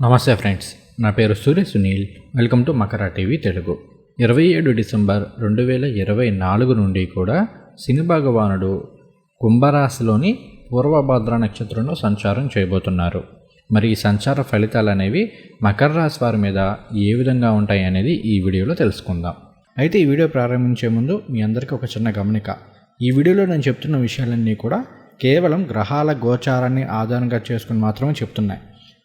నమస్తే ఫ్రెండ్స్ నా పేరు Surya Sunil. Welcome to Makara TV Telugu. ఇరవై ఏడు డిసెంబర్ రెండు వేల ఇరవై నాలుగు నుండి కూడా శని భగవానుడు కుంభరాశిలోని పూర్వభద్ర నక్షత్రంలో సంచారం చేయబోతున్నారు. మరి ఈ సంచార ఫలితాలు అనేవి మకర రాశి వారి మీద ఏ విధంగా ఉంటాయి అనేది ఈ వీడియోలో తెలుసుకుందాం. అయితే ఈ వీడియో ప్రారంభించే ముందు మీ అందరికీ ఒక చిన్న గమనిక. ఈ వీడియోలో నేను చెప్తున్న విషయాలన్నీ కూడా కేవలం గ్రహాల గోచారాన్ని ఆధారంగా చేసుకుని మాత్రమే చెప్తున్నాయి.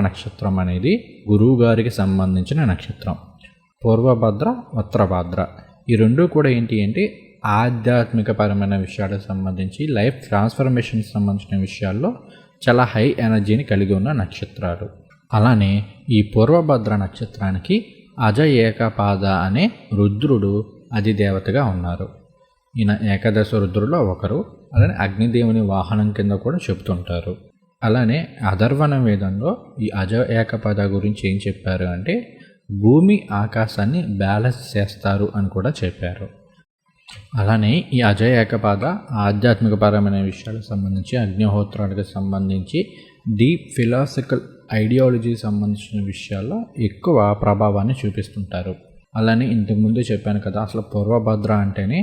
నక్షత్రం అనేది గురువు గారికి సంబంధించిన నక్షత్రం. పూర్వభద్ర ఉత్తరభద్ర. ఈ రెండు కూడా ఏంటి అంటే ఆధ్యాత్మిక పరమైన విషయాలకు సంబంధించి లైఫ్ ట్రాన్స్ఫర్మేషన్కి సంబంధించిన విషయాల్లో చాలా హై ఎనర్జీని కలిగి ఉన్న నక్షత్రాలు. అలానే ఈ పూర్వభద్ర నక్షత్రానికి అజ ఏకపాద అనే రుద్రుడు అధిదేవతగా ఉన్నారు. ఈయన ఏకాదశ రుద్రులో ఒకరు అలానే అగ్నిదేవుని వాహనం కింద కూడా చెబుతుంటారు. అలానే అధర్వణ వేదంలో ఈ అజ ఏకపద గురించి ఏం చెప్పారు అంటే భూమి ఆకాశాన్ని బ్యాలెన్స్ చేస్తారు అని కూడా చెప్పారు. అలానే ఈ అజ ఏకపాద ఆధ్యాత్మికపరమైన విషయాలకు సంబంధించి అగ్నిహోత్రాలకు సంబంధించి డీప్ ఫిలాసఫికల్ ఐడియాలజీకి సంబంధించిన విషయాల్లో ఎక్కువ ప్రభావాన్ని చూపిస్తుంటారు. అలానే ఇంతకుముందు చెప్పాను కదా అసలు పూర్వభద్ర అంటేనే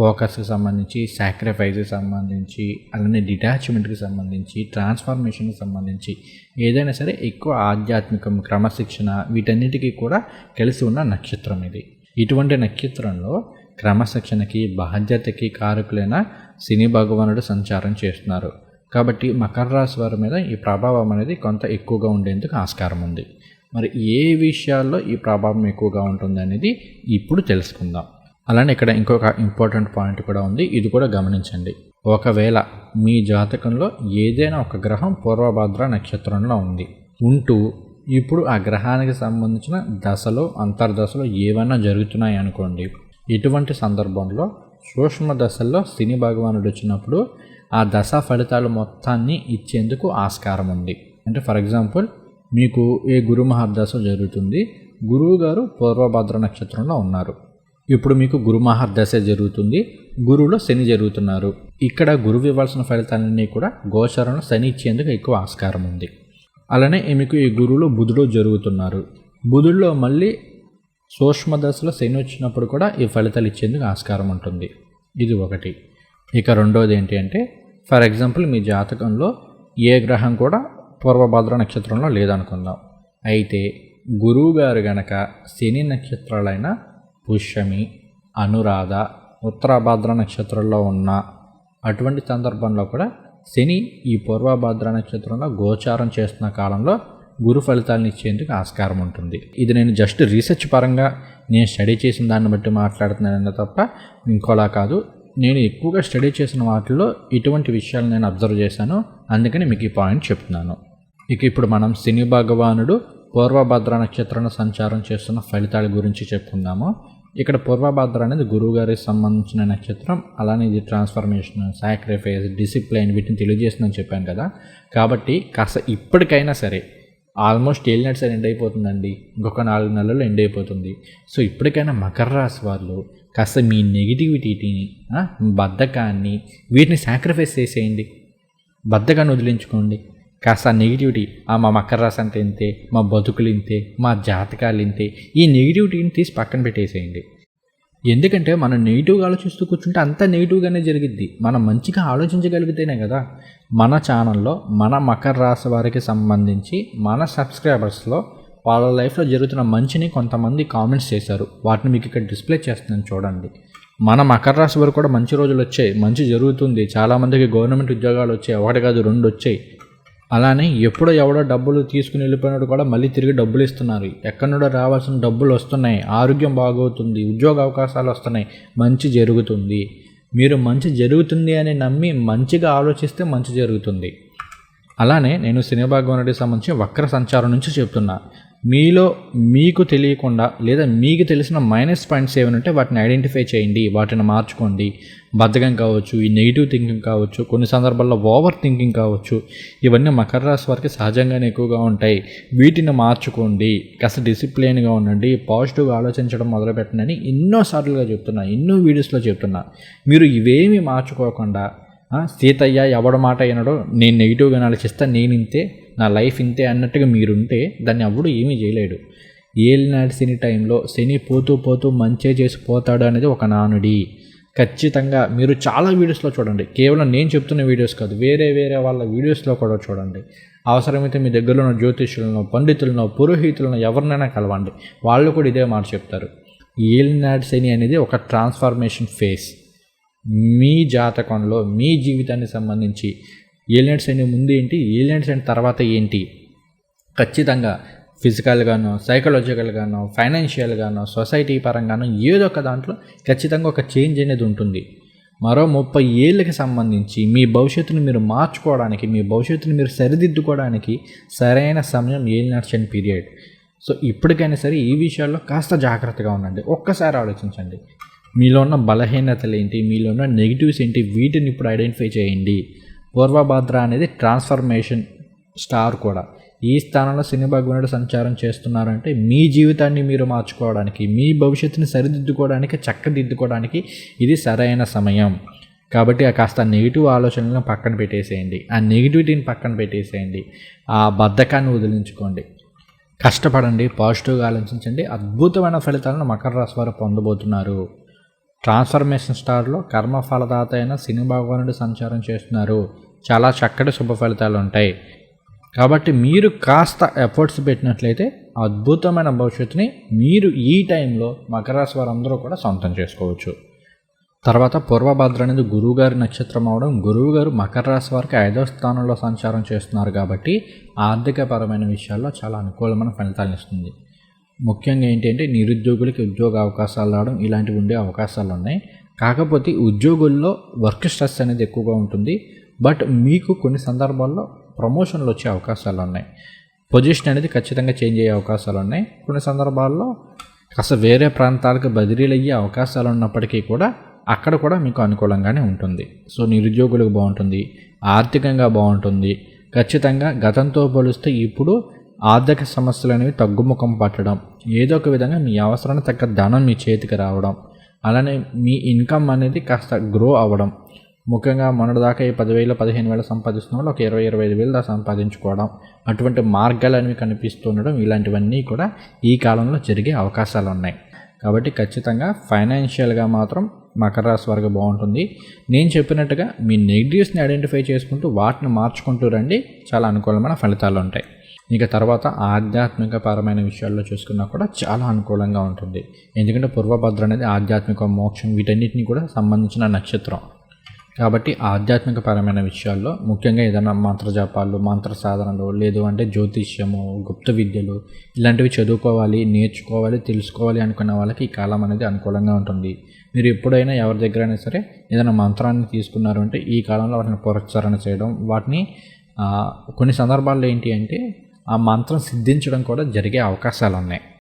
ఫోకస్కి సంబంధించి సాక్రిఫైస్కి సంబంధించి అలానే డిటాచ్మెంట్కి సంబంధించి ట్రాన్స్ఫర్మేషన్కి సంబంధించి ఏదైనా సరే ఎక్కువ ఆధ్యాత్మికం క్రమశిక్షణ వీటన్నిటికీ కూడా కలిసి ఉన్న నక్షత్రం ఇది. ఇటువంటి నక్షత్రంలో క్రమశిక్షణకి బాధ్యతకి కారకులైన శని భగవానుడు సంచారం చేస్తున్నారు. కాబట్టి మకర రాశి వారి మీద ఈ ప్రభావం అనేది కొంత ఎక్కువగా ఉండేందుకు ఆస్కారం ఉంది. మరి ఏ విషయాల్లో ఈ ప్రభావం ఎక్కువగా ఉంటుంది అనేది ఇప్పుడు తెలుసుకుందాం. అలానే ఇక్కడ ఇంకొక ఇంపార్టెంట్ పాయింట్ కూడా ఉంది. ఇది కూడా గమనించండి. ఒకవేళ మీ జాతకంలో ఏదైనా ఒక గ్రహం పూర్వభద్ర నక్షత్రంలో ఉంది. ఉంటూ ఇప్పుడు ఆ గ్రహానికి సంబంధించిన దశలో అంతర్దశలో ఏవైనా జరుగుతున్నాయి అనుకోండి ఇటువంటి సందర్భంలో సూక్ష్మ దశల్లో శని భగవానుడు వచ్చినప్పుడు ఆ దశ ఫలితాలు మొత్తాన్ని ఇచ్చేందుకు ఆస్కారం ఉంది. అంటే ఫర్ ఎగ్జాంపుల్ మీకు ఏ గురు మహాదశ జరుగుతుంది గురువు గారు పూర్వభద్ర నక్షత్రంలో ఉన్నారు. ఇప్పుడు మీకు గురు మహర్దశ జరుగుతుంది. గురువులో శని జరుగుతున్నారు. ఇక్కడ గురువు ఇవ్వాల్సిన ఫలితాలన్నీ కూడా గోచరంలో శని ఇచ్చేందుకు ఎక్కువ ఆస్కారం ఉంది. అలానే మీకు ఈ గురువులో బుధుడు జరుగుతున్నారు. బుధుల్లో మళ్ళీ సూక్ష్మ దశలో శని వచ్చినప్పుడు కూడా ఈ ఫలితాలు ఇచ్చేందుకు ఆస్కారం ఉంటుంది. ఇది ఒకటి. ఇక రెండోది ఏంటి అంటే ఫర్ ఎగ్జాంపుల్ మీ జాతకంలో ఏ గ్రహం కూడా పూర్వభద్ర నక్షత్రంలో లేదనుకుందాం. అయితే గురువు గారు గనక శని నక్షత్రాలైన పుష్యమి అనురాధ ఉత్తరాభాద్ర నక్షత్రంలో ఉన్న అటువంటి సందర్భంలో కూడా శని ఈ పూర్వభాద్ర నక్షత్రంలో గోచారం చేస్తున్న కాలంలో గురు ఫలితాలను ఇచ్చేందుకు ఆస్కారం ఉంటుంది. ఇది నేను జస్ట్ రీసెర్చ్ పరంగా నేను స్టడీ చేసిన దాన్ని బట్టి మాట్లాడుతున్నాను తప్ప ఇంకోలా కాదు. నేను ఎక్కువగా స్టడీ చేసిన వాటిల్లో ఇటువంటి విషయాలు నేను అబ్జర్వ్ చేశాను. అందుకని మీకు ఈ పాయింట్ చెప్తున్నాను. ఇక ఇప్పుడు మనం శని భగవానుడు పూర్వభద్ర నక్షత్రంలో సంచారం చేస్తున్న ఫలితాల గురించి చెప్పుకుందాము. ఇక్కడ పూర్వభద్ర అనేది గురువు గారికి సంబంధించిన నక్షత్రం అలానే ఇది ట్రాన్స్ఫర్మేషన్ సాక్రిఫైస్ డిసిప్లైన్ వీటిని తెలియజేస్తుందని చెప్పాను కదా. కాబట్టి కాస్త ఇప్పటికైనా సరే ఆల్మోస్ట్ ఏలినట్స్ ఎండ్ అయిపోతుందండి ఇంకొక నాలుగు నెలల్లో ఎండ్ అయిపోతుంది సో ఇప్పటికైనా మకర రాశి వాళ్ళు కాస్త మీ నెగిటివిటీని బద్ధకాన్ని వీటిని సాక్రిఫైస్ చేసేయండి. బద్ధకాన్ని వదిలించుకోండి. కాస్త నెగిటివిటీ మా మకర రాశి అంటే ఇంతే మా బతుకులు ఇంతే మా జాతకాలు ఇంతే ఈ నెగిటివిటీని తీసి పక్కన పెట్టేసేయండి. ఎందుకంటే మనం నెగిటివ్గా ఆలోచిస్తూ కూర్చుంటే అంతా నెగిటివ్గానే జరిగిద్ది. మనం మంచిగా ఆలోచించగలిగితేనే కదా. మన ఛానల్లో మన మకర రాశి వారికి సంబంధించి మన సబ్స్క్రైబర్స్లో వాళ్ళ లైఫ్లో జరుగుతున్న మంచిని కొంతమంది కామెంట్స్ చేశారు. వాటిని మీకు ఇక్కడ డిస్ప్లే చేస్తున్నాను చూడండి. మన మకర రాశి వారు కూడా మంచి రోజులు వచ్చాయి. మంచి జరుగుతుంది. చాలామందికి గవర్నమెంట్ ఉద్యోగాలు వచ్చాయి. ఒకటి కాదు రెండు వచ్చాయి. అలానే ఎప్పుడో ఎవడో డబ్బులు తీసుకుని వెళ్ళిపోయినట్టు కూడా మళ్ళీ తిరిగి డబ్బులు ఇస్తున్నారు. ఎక్కడి నుండో రావాల్సిన డబ్బులు వస్తున్నాయి. ఆరోగ్యం బాగవుతుంది. ఉద్యోగ అవకాశాలు వస్తున్నాయి. మంచి జరుగుతుంది. మీరు మంచి జరుగుతుంది అని నమ్మి మంచిగా ఆలోచిస్తే మంచి జరుగుతుంది. అలానే నేను సినిమా భాగవనుడికి సంబంధించి వక్ర సంచారం నుంచి చెప్తున్నా. మీలో మీకు తెలియకుండా లేదా మీకు తెలిసిన మైనస్ పాయింట్స్ ఏమైనా ఉంటే వాటిని ఐడెంటిఫై చేయండి. వాటిని మార్చుకోండి. బద్ధకం కావచ్చు ఈ నెగిటివ్ థింకింగ్ కావచ్చు కొన్ని సందర్భాల్లో ఓవర్ థింకింగ్ కావచ్చు ఇవన్నీ మకర రాశి వారికి సహజంగానే ఎక్కువగా ఉంటాయి. వీటిని మార్చుకోండి కాస్త డిసిప్లిన్గా ఉండండి పాజిటివ్గా ఆలోచించడం మొదలుపెట్టండి ఎన్నోసార్లుగా చెప్తున్నా ఎన్నో వీడియోస్లో చెప్తున్నా. మీరు ఇవేమీ మార్చుకోకుండా సీతయ్య ఎవడ మాట అయినాడో నేను నెగిటివ్గా ఆలోచిస్తా నేను ఇంతే నా లైఫ్ ఇంతే అన్నట్టుగా మీరుంటే దాన్ని ఎవడు ఏమీ చేయలేడు. ఏలినాడు శని టైంలో శని పోతూ పోతూ మంచే చేసి పోతాడు అనేది ఒక నానుడి. ఖచ్చితంగా మీరు చాలా వీడియోస్లో చూడండి. కేవలం నేను చెప్తున్న వీడియోస్ కాదు వేరే వేరే వాళ్ళ వీడియోస్లో కూడా చూడండి. అవసరమైతే మీ దగ్గరలో ఉన్న జ్యోతిష్యులను పండితులను పురోహితులను ఎవరినైనా కలవండి. వాళ్ళు కూడా ఇదే మాట చెప్తారు. ఏలినాడు శని అనేది ఒక ట్రాన్స్ఫర్మేషన్ ఫేస్ మీ జాతకంలో మీ జీవితానికి సంబంధించి ఏలియన్స్ అనే ముందు ఏంటి ఏలియన్స్ అయిన తర్వాత ఏంటి? ఖచ్చితంగా ఫిజికల్గానో సైకలాజికల్గానో ఫైనాన్షియల్గానో సొసైటీ పరంగానో ఏదో ఒక దాంట్లో ఖచ్చితంగా ఒక చేంజ్ అనేది ఉంటుంది. మరో ముప్పై ఏళ్ళకి సంబంధించి మీ భవిష్యత్తును మీరు మార్చుకోవడానికి మీ భవిష్యత్తును మీరు సరిదిద్దుకోవడానికి సరైన సమయం ఏలినర్షన్ పీరియడ్ సో ఇప్పటికైనా సరే ఈ విషయాల్లో కాస్త జాగ్రత్తగా ఉండండి. ఒక్కసారి ఆలోచించండి. మీలో ఉన్న బలహీనతలు ఏంటి? మీలో ఉన్న నెగిటివ్స్ ఏంటి? వీటిని ఇప్పుడు ఐడెంటిఫై చేయండి. పూర్వభద్ర అనేది ట్రాన్స్ఫర్మేషన్ స్టార్ కూడా. ఈ స్థానంలో శని భగవానుడు సంచారం చేస్తున్నారంటే మీ జీవితాన్ని మీరు మార్చుకోవడానికి మీ భవిష్యత్తుని సరిదిద్దుకోవడానికి చక్కదిద్దుకోవడానికి ఇది సరైన సమయం. కాబట్టి ఆ కాస్త నెగిటివ్ ఆలోచనలను పక్కన పెట్టేసేయండి. ఆ నెగిటివిటీని పక్కన పెట్టేసేయండి. ఆ బద్ధకాన్ని వదిలించుకోండి. కష్టపడండి పాజిటివ్గా ఆలోచించండి. అద్భుతమైన ఫలితాలను మకర రాశి వారు పొందబోతున్నారు. ట్రాన్స్ఫర్మేషన్ స్టార్లో కర్మ ఫలదాత అయిన సినీ భగవానుడు సంచారం చేస్తున్నారు. చాలా చక్కటి శుభ ఫలితాలు ఉంటాయి. కాబట్టి మీరు కాస్త ఎఫర్ట్స్ పెట్టినట్లయితే అద్భుతమైన భవిష్యత్తుని మీరు ఈ టైంలో మకర రాశి వారందరూ కూడా సొంతం చేసుకోవచ్చు. తర్వాత పూర్వభద్ర అనేది గురువుగారి నక్షత్రం అవడం. గురువు గారు మకర రాశి వారికి ఐదవ స్థానంలో సంచారం చేస్తున్నారు కాబట్టి ఆర్థికపరమైన విషయాల్లో చాలా అనుకూలమైన ఫలితాలను ఇస్తుంది. ముఖ్యంగా ఏంటంటే నిరుద్యోగులకి ఉద్యోగ అవకాశాలు రావడం ఇలాంటివి ఉండే అవకాశాలు ఉన్నాయి. కాకపోతే ఉద్యోగుల్లో వర్క్ స్ట్రెస్ అనేది ఎక్కువగా ఉంటుంది. బట్ మీకు కొన్ని సందర్భాల్లో ప్రమోషన్లు వచ్చే అవకాశాలు ఉన్నాయి. పొజిషన్ అనేది ఖచ్చితంగా చేంజ్ అయ్యే అవకాశాలు ఉన్నాయి. కొన్ని సందర్భాల్లో కాస్త వేరే ప్రాంతాలకు బదిలీలు అయ్యే అవకాశాలు ఉన్నప్పటికీ కూడా అక్కడ కూడా మీకు అనుకూలంగానే ఉంటుంది. సో నిరుద్యోగులకు బాగుంటుంది ఆర్థికంగా బాగుంటుంది. ఖచ్చితంగా గతంతో పోలిస్తే ఇప్పుడు ఆర్థిక సమస్యలు అనేవి తగ్గుముఖం పట్టడం ఏదో ఒక విధంగా మీ అవసరానికి తగ్గ ధనం మీ చేతికి రావడం అలానే మీ ఇన్కమ్ అనేది కాస్త గ్రో అవ్వడం ముఖ్యంగా మొన్నటిదాకా ఈ పదివేలు పదిహేను వేలు సంపాదిస్తున్న వాళ్ళు ఒక ఇరవై ఇరవై ఐదు వేలు దాకా సంపాదించుకోవడం అటువంటి మార్గాలు అనేవి కనిపిస్తుండడం ఇలాంటివన్నీ కూడా ఈ కాలంలో జరిగే అవకాశాలు ఉన్నాయి. కాబట్టి ఖచ్చితంగా ఫైనాన్షియల్గా మాత్రం మకర రాశి వరకు బాగుంటుంది. నేను చెప్పినట్టుగా మీ నెగిటివ్స్ని ఐడెంటిఫై చేసుకుంటూ వాటిని మార్చుకుంటూ రండి. చాలా అనుకూలమైన ఫలితాలు ఉంటాయి. ఇక తర్వాత ఆధ్యాత్మిక పరమైన విషయాల్లో చూసుకున్నా కూడా చాలా అనుకూలంగా ఉంటుంది. ఎందుకంటే పూర్వభద్ర అనేది ఆధ్యాత్మిక మోక్షం వీటన్నిటిని కూడా సంబంధించిన నక్షత్రం. కాబట్టి ఆధ్యాత్మిక పరమైన విషయాల్లో ముఖ్యంగా ఏదైనా మంత్రజాపాలు మంత్ర సాధనలు లేదు అంటే జ్యోతిష్యము గుప్త విద్యలు ఇలాంటివి చదువుకోవాలి నేర్చుకోవాలి తెలుసుకోవాలి అనుకున్న వాళ్ళకి ఈ కాలం అనేది అనుకూలంగా ఉంటుంది. మీరు ఎప్పుడైనా ఎవరి దగ్గర అయినా సరే ఏదైనా మంత్రాన్ని తీసుకున్నారు అంటే ఈ కాలంలో వాటిని పురస్కరణ చేయడం వాటిని కొన్ని సందర్భాల్లో ఏంటి అంటే ఆ మంత్రం సిద్ధించడం కూడా జరిగే అవకాశాలు ఉన్నాయి